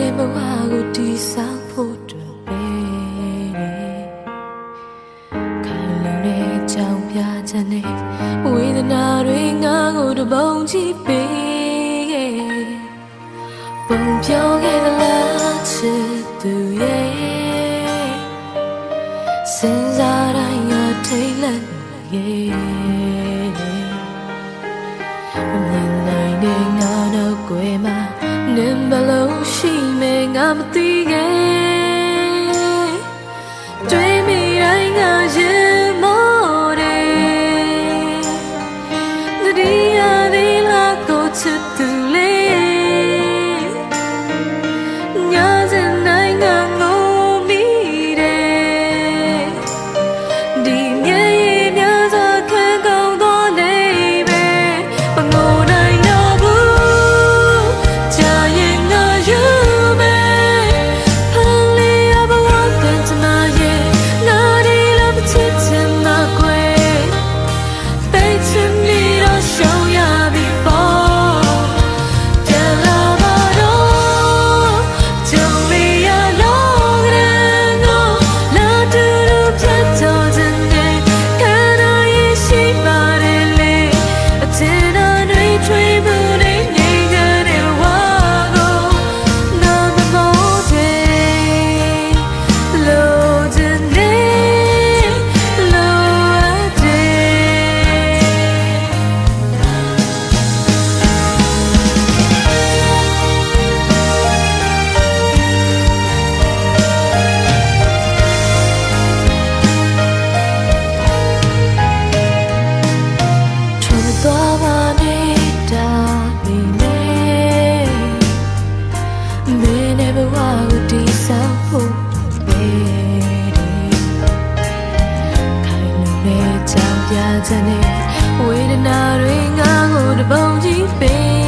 နဲ့ဘဝကိုတည်ဆောက်ဖို့တွေ့ပေတယ်ခိုင်လုံတဲ့ကြောင်ပြချက်နဲ့ဝေဒနာတွေငါကိုတပုံကြည့်ပေးခဲ့ပုံပြောခဲ့သလားချစ်သူရဲ့စင်စားတိုင်းရထိတ်လန့်ရဲ့မြင်နိုင်တဲ့ ဘလို့ရှိမယ်ငါမသိခဲ့တွေ့မိတိုင်းငါရ ချက်နဲ့ဝေဒနာတွေငါ့ကိုတပုံကြီးပေး